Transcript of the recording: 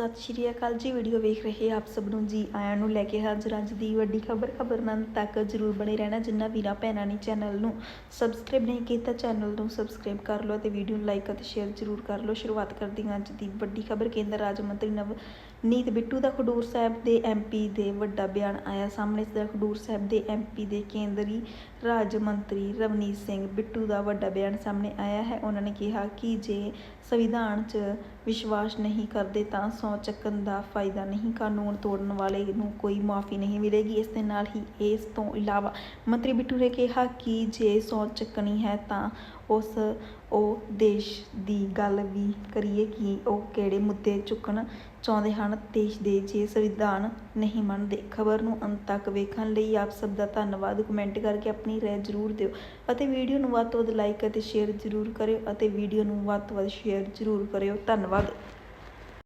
ਸਤਿ ਸ਼੍ਰੀ ਅਕਾਲ ਜੀ। ਵੀਡੀਓ ਵੇਖ ਰਹੇ ਆਪ ਸਭ ਨੂੰ ਜੀ। ਆਇਆਂ ਨੂੰ ਲੈ ਕੇ ਹਾਜ਼ਰ ਅੱਜ ਦੀ ਵੱਡੀ ਖਬਰ। ਖਬਰ ਤੱਕ ਜਰੂਰ ਬਣੇ ਰਹਿਣਾ ਜਿੰਨਾ ਵੀਰਾਂ ਭੈਣਾਂ ਨੇ ਚੈਨਲ ਨੂੰ ਸਬਸਕ੍ਰਾਈਬ ਨਹੀਂ ਕੀਤਾ, ਚੈਨਲ ਨੂੰ ਸਬਸਕ੍ਰਾਈਬ ਕਰ ਲਓ ਤੇ ਵੀਡੀਓ ਨੂੰ ਲਾਈਕ ਅਤੇ ਸ਼ੇਅਰ ਜਰੂਰ ਕਰ ਲਓ। ਸ਼ੁਰੂਆਤ ਕਰਦੇ ਹਾਂ ਅੱਜ ਦੀ ਵੱਡੀ ਖਬਰ। ਕੇਂਦਰ ਰਾਜ ਮੰਤਰੀ ਨਵ ਨੀਤ ਬਿੱਟੂ ਦਾ ਖਡੂਰ ਸਾਹਿਬ ਦੇ ਐਮਪੀ ਦੇ ਵੱਡਾ ਬਿਆਨ ਆਇਆ ਸਾਹਮਣੇ। ਇਸ ਦਾ ਖਡੂਰ ਸਾਹਿਬ ਦੇ ਐਮਪੀ ਦੇ ਕੇਂਦਰੀ ਰਾਜ ਮੰਤਰੀ ਰਵਨੀਤ ਸਿੰਘ ਬਿੱਟੂ ਦਾ ਵੱਡਾ ਬਿਆਨ ਸਾਹਮਣੇ ਆਇਆ ਹੈ। ਉਹਨਾਂ ਨੇ ਕਿਹਾ ਕਿ ਜੇ ਸੰਵਿਧਾਨ 'ਚ ਵਿਸ਼ਵਾਸ ਨਹੀਂ ਕਰਦੇ ਤਾਂ ਸਹੁੰ ਚੱਕਣ ਦਾ ਫਾਇਦਾ ਨਹੀਂ, ਕਾਨੂੰਨ ਤੋੜਨ ਵਾਲੇ ਨੂੰ ਕੋਈ ਮਾਫੀ ਨਹੀਂ ਮਿਲੇਗੀ। ਇਸ ਦੇ ਨਾਲ ਹੀ ਇਸ ਤੋਂ ਇਲਾਵਾ ਮੰਤਰੀ ਬਿੱਟੂ ਨੇ ਕਿਹਾ ਕਿ ਜੇ ਸਹੁੰ ਚੱਕਣੀ ਹੈ ਤਾਂ ਉਸ, ਉਹ ਦੇਸ਼ ਦੀ ਗੱਲ ਵੀ ਕਰੀਏ ਕਿ ਉਹ ਕਿਹੜੇ ਮੁੱਦੇ ਚੁੱਕਣ ਚਾਹੁੰਦੇ ਹਨ। ਦੇਸ਼ ਦੇ ਜੇ ਸੰਵਿਧਾਨ ਨਹੀਂ ਮੰਨਦੇ, ਖਬਰ ਨੂੰ ਅੰਤ ਤੱਕ ਵੇਖਣ ਲਈ ਆਪ ਸਭ ਦਾ ਧੰਨਵਾਦ। ਕਮੈਂਟ ਕਰਕੇ ਆਪਣੀ ਰਾਏ ਜ਼ਰੂਰ ਦਿਓ ਅਤੇ ਵੀਡੀਓ ਨੂੰ ਵੱਧ ਤੋਂ ਵੱਧ ਲਾਈਕ ਅਤੇ ਸ਼ੇਅਰ ਜ਼ਰੂਰ ਕਰਿਓ ਅਤੇ ਵੀਡੀਓ ਨੂੰ ਵੱਧ ਤੋਂ ਵੱਧ ਸ਼ੇਅਰ ਜ਼ਰੂਰ ਕਰਿਓ। ਧੰਨਵਾਦ।